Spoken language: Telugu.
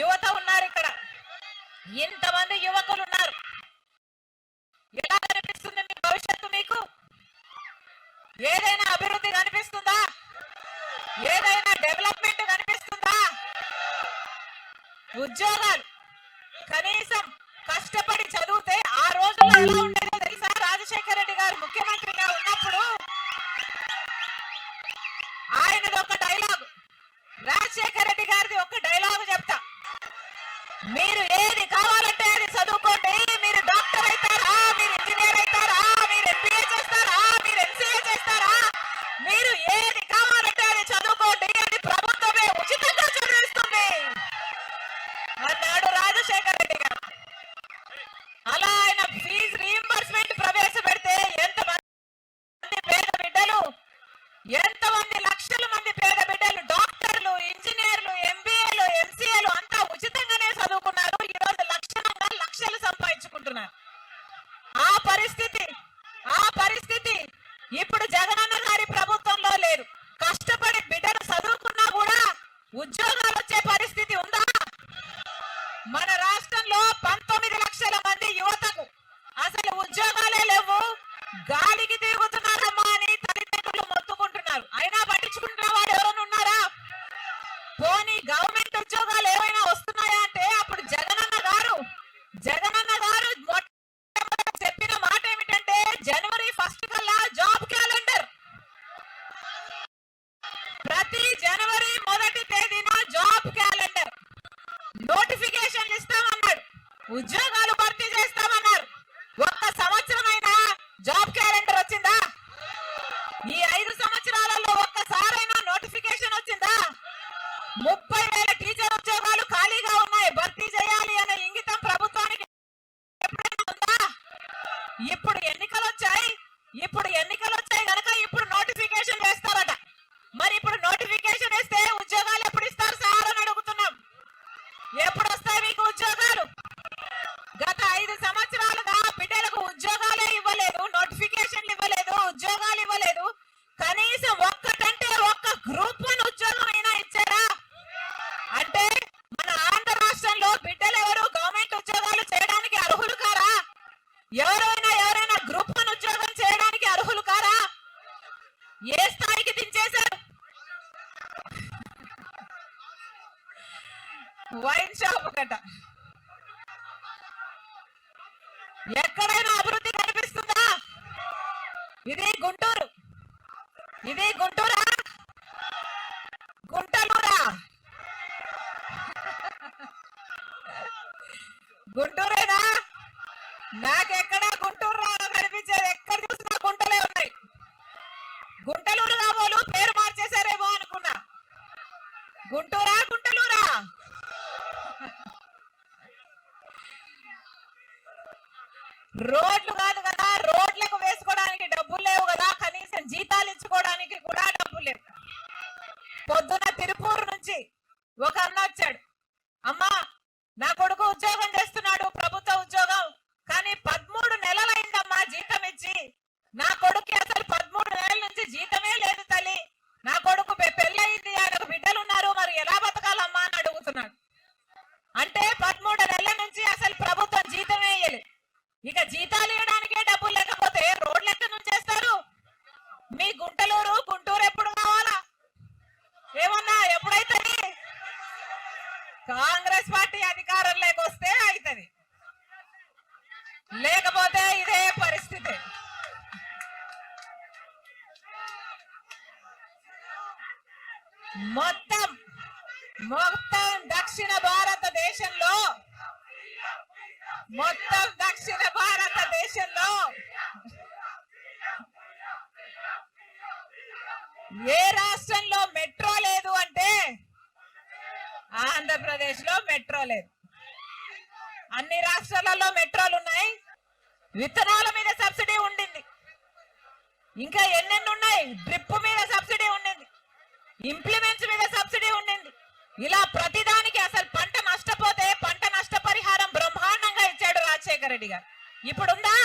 యువత ఉన్నారు ఇక్కడ. ఇంతమంది యువకులు ఉన్నారు. ఎలా కనిపిస్తుంది మీ భవిష్యత్తు మీకు? ఏదైనా అభివృద్ధి కనిపిస్తుందా? ఏదైనా డెవలప్మెంట్ కనిపిస్తుందా? ఉద్యోగాలు కనీసం కష్టపడి చదివితే ఆ రోజుల్లో ఎలా ఉండే ఇప్పుడు జగనన్న గారి ప్రభుత్వంలో లేదు కష్టపడి బిడ్డలు చదువుకున్నా కూడా ఉద్యోగాలు వచ్చే పరిస్థితి ఉందా? మన రాష్ట్రంలో పంతొమ్మిది లక్షల మంది యువతకు అసలు ఉద్యోగాలే లేవు. గాలికి తిరుగుతున్నారమ్మా ఉద్యోగాలు భర్తీ చేస్తామన్నారు. ఒక్క సంవత్సరమైనా జాబ్ క్యాలెండర్ వచ్చిందా? ఈ ఐదు సంవత్సరాలలో ఒక్కసారైనా నోటిఫికేషన్ వచ్చిందా? ముప్పై ఎక్కడైనా అభివృద్ధి కనిపిస్తుందా? ఇది గుంటూరు. ఇది గుంటూరా? గుంటలూరా? గుంటూరేనా? నాకెక్కడా గుంటూరు రోడ్లు కాదు కదా రోడ్లకు వేసుకోవడానికి డబ్బులు లేవు కదా కనీసం జీతాలు ఇచ్చుకోవడానికి కూడా డబ్బులు లేవు. పొద్దున తిరుపూరు నుంచి ఒక అన్న వచ్చాడు. అమ్మా నా కొడుకు ఉద్యోగం కాంగ్రెస్ పార్టీ అధికారంలోకి వస్తే అవుతుంది లేకపోతే ఇదే పరిస్థితి. మొత్తం మొత్తం దక్షిణ భారతదేశంలో మొత్తం దక్షిణ భారతదేశంలో ఏ రాష్ట్ర మెట్రో లేదు అంటే ఆంధ్రప్రదేశ్లో మెట్రో లేదు. అన్ని రాష్ట్రాలలో మెట్రోలు ఉన్నాయి. విత్తనాల మీద సబ్సిడీ ఉండింది. ఇంకా ఎన్నెన్ని ఉన్నాయి డ్రిప్ మీద సబ్సిడీ ఉండింది. ఇంప్లిమెంట్స్ మీద సబ్సిడీ ఉండింది. ఇలా ప్రతిదానికి అసలు పంట నష్టపోతే పంట నష్టపరిహారం బ్రహ్మాండంగా ఇచ్చాడు రాజశేఖర రెడ్డి గారు. ఇప్పుడుందా?